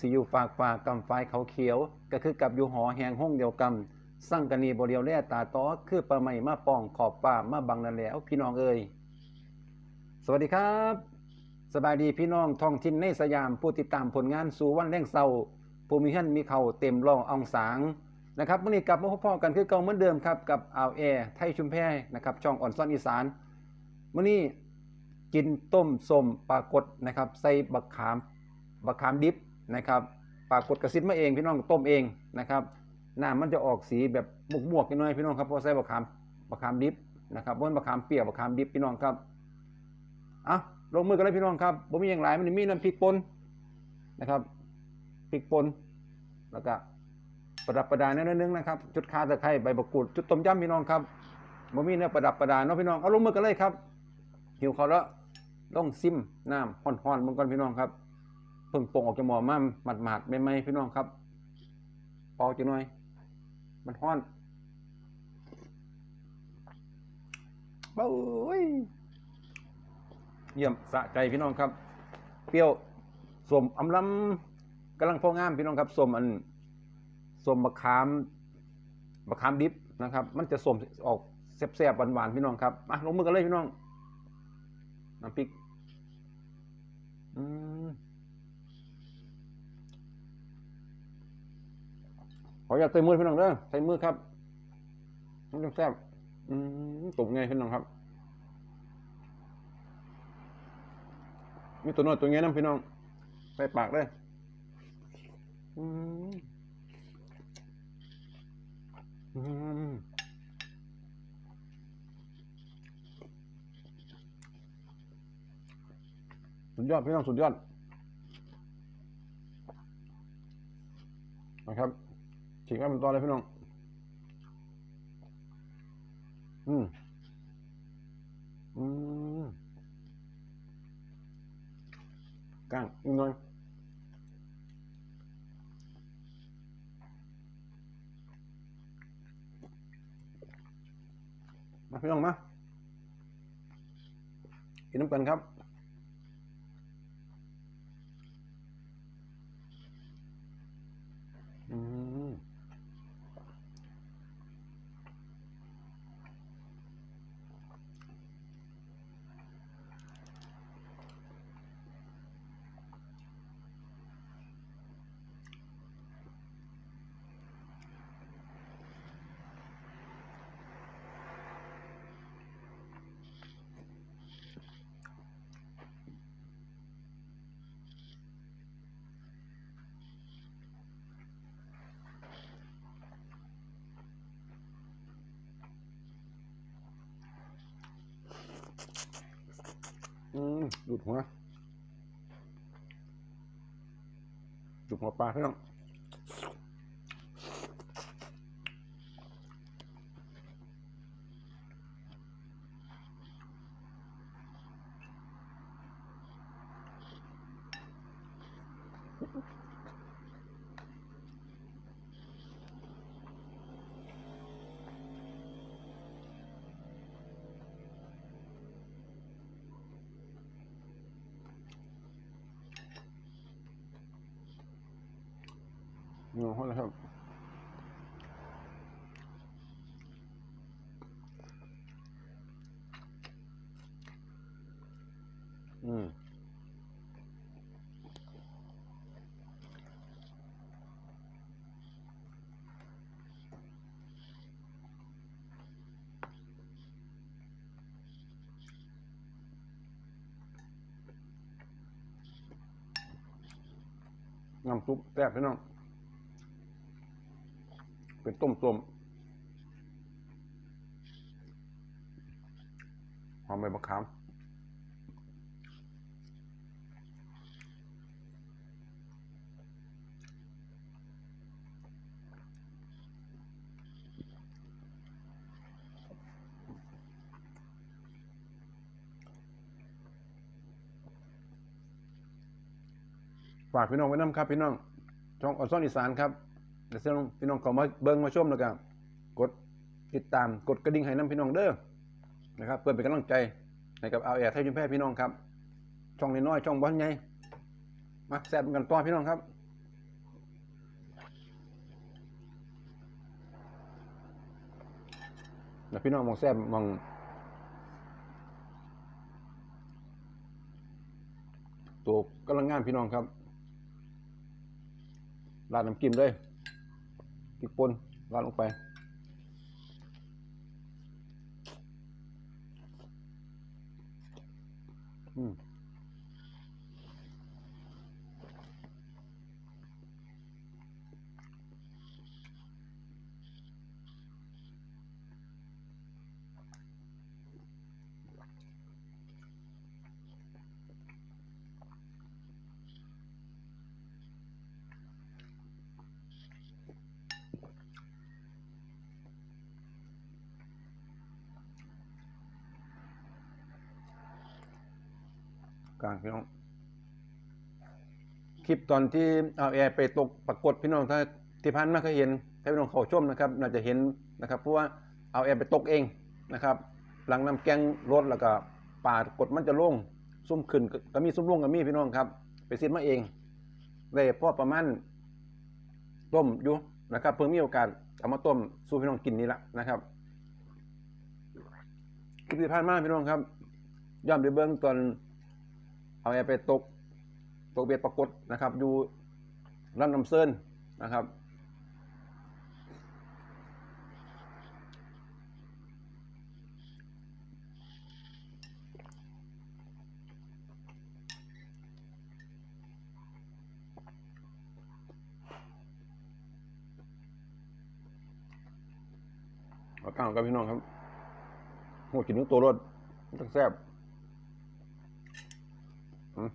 สิอยู่ฝากฝากกำไฟเขาเขียว ก็คือกับอยู่หอแหงห้องเดียวกำสั่งกันีบ่เดียวแล่ตาต้อคือปลาไม้มาปองขอบป่ามาบังนั่นแล้วพี่น้องเอ่ยสวัสดีครับ สบายดีพี่น้องท้องถิ่นในสยามผู้ติดตามผลงานสู่วันแรงเศร้าผู้มีเฮือนมีเข่าเต็มร่องอองสางนะครับมื่อนี้กลับมาพบพ่อกันคือเก่าเหมือนเดิมครับกับอ่าวแอร์ไทยชุมแพนะครับช่องอ่อนซ่อนอีสานมื่อนี้กินต้มสมปลากดนะครับใส่บักขามบักขามดิบ นะครับปากดกระซิบมาเองพี่น้องต้มเองนะครับน้ำมันจะออกสีแบบบวกๆนิดหน่อยพี่น้องครับเพราะใส่บักขามบักขามดิบนะครับบนบักขามเปียกบักขามดิบพี่น้องครับอะลงมือกันเลยพี่น้องครับผมมีอย่างไรมันมีน้ำพริกป่นนะครับพริกป่นแล้วก็ประดับประดาเนิดนึงนะครับ จุดคาตะไคร้ใบมะกรูดจุดต้มยำพี่น้องครับผมมีเนื้อประดับประดาเนาะพี่น้องเอาลงมือกันเลยครับหิวเขาแล้วต้องซิมน้ำห่อนๆมึงก่อนพี่น้องครับ เพิ่งปงออกจากหมอมาหมาดหมาดๆใหม่พี่น้องครับเปอจังหน่อย มันห้อนเบ้ยเยี่ยมสะใจพี่น้องครับ เปรี้ยวสมอำลำกำลังพองามพี่น้องครับสมอันสมมะขามมะขามดิบนะครับ มันจะสมออกแซ่บๆหวานๆพี่น้องครับมาลงมือกันเลยพี่น้องน้ำพริก อืม ออยากใส่มือพี่น้องเด้อใส่มือครับมันจะแซ่บอืมตุ่มไงพี่น้องครับ มีตัวน้อยตัวเงี้ยน้ำพี่น้อง ใส่ปากเลยอืมอืมสุดยอดพี่น้องสุดยอดนะครับ ฉีกให้มันตอนเลยพี่น้อง อืม อืมก้างอีกหน่อยมาพี่น้องมากินน้ำกันครับ อืม หลุดหัวหลุดหัวปลาพี่น้อง นี่หัวแล้วครับอืมน้ำซุปแซ่บพี่น้อง เป็นต้มต้มหอมใบมะขามฝากพี่น้องไว้น้ำครับพี่น้องช่องออนซ่อนอีสานครับ เดี๋ยวพี่น้องเขามาเบิ้งมาชมแล้วกันกดติดตามกดกระดิ่งให้น้ำพี่น้องเด้อนะครับเพื่อเป็นกำลังใจให้กับเอาแอร์ไทยชุมแพรพี่น้องครับช่องน้อยช่องบ้านใหญ่มาแซ่บกันต่อพี่น้องครับแล้วพี่น้องมองแซ่บมองตัวกำลังงานพี่น้องครับราดน้ำจิ้มเลย พริกป่นราดลงไป อืม กลางพี่น้อง คลิปตอนที่เอาแอร์ไปตกปรากฏพี่น้องถ้าที่พันมาเคยเห็นถ้าพี่น้องเขาชมนะครับน่าจะเห็นนะครับเพราะว่าเอาแอร์ไปตกเองนะครับ หลังน้ำแกงรถแล้วก็ป่ากดมันจะลงซุ่มขึ้นก็มีซุ่มลงก็มีพี่น้องครับ ไปซิดมาเองเลยพ่อประมาณต้มอยู่นะครับ เพิ่งมีโอกาสเอามาต้มสู่พี่น้องกินนี่ละนะครับคลิปที่ผ่านมาพี่น้องครับย้อนไปเบื้องตอน เอาแอร์ไปตกตกเบ็ดปรากฏนะครับอยู่ร้านน้ำเซินนะครับเอาก้าวกับพี่น้องครับหัวกินนึกตัวรสมันจะแซ่บ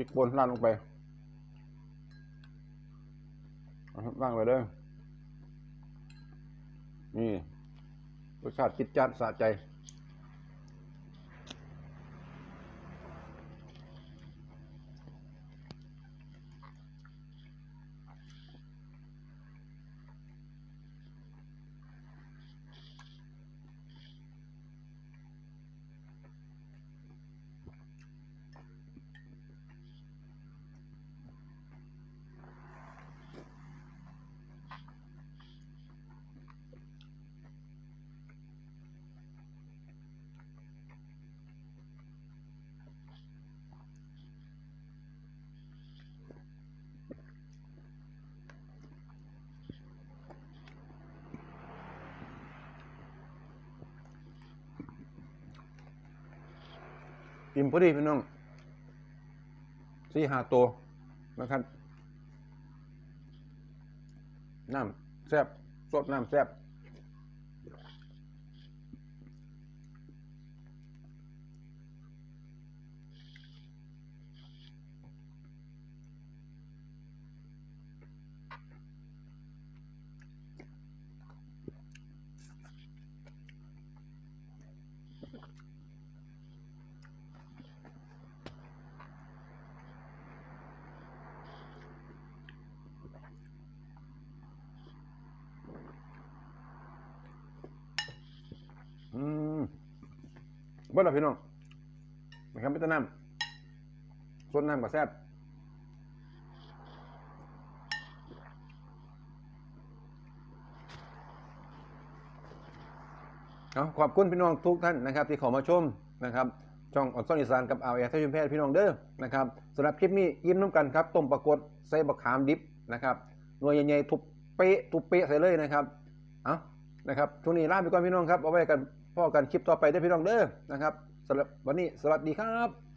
พริกป่นราดลงไปเอาครับว่างไปเลยนี่รสชาติคิดจัดสะใจ อิ่มพอดีพี่น้องสี่ห้าตัวนะครับ น้ำแซบสดน้ำแซบอืมเบิ้ลละพี่น้องนะครับไม่ต้องน้ำสดน้ำกับแซ่บเอาขอบคุณพี่น้องทุกท่านนะครับ ที่เขอมาชมนะครับช่องออนซ่อนอีสานกับเอาแอร์ทชุมแพทย์พี่น้องเด้อนะครับสำหรับคลิปนี้ยิ้มน้ำกันครับต้มปลากดใส่บะขามดิบนะครับหน่วยใหญ่ๆทุบเป๊ะทุบเป๊ะใส่เลยนะครับ เอานะครับช่วงนี้ลาไปก่อนพี่น้องครับเอาไว้กัน พ่อกันคลิปต่อไปได้พี่น้องเด้อนะครับสำหรับวันนี้สวัสดีครับ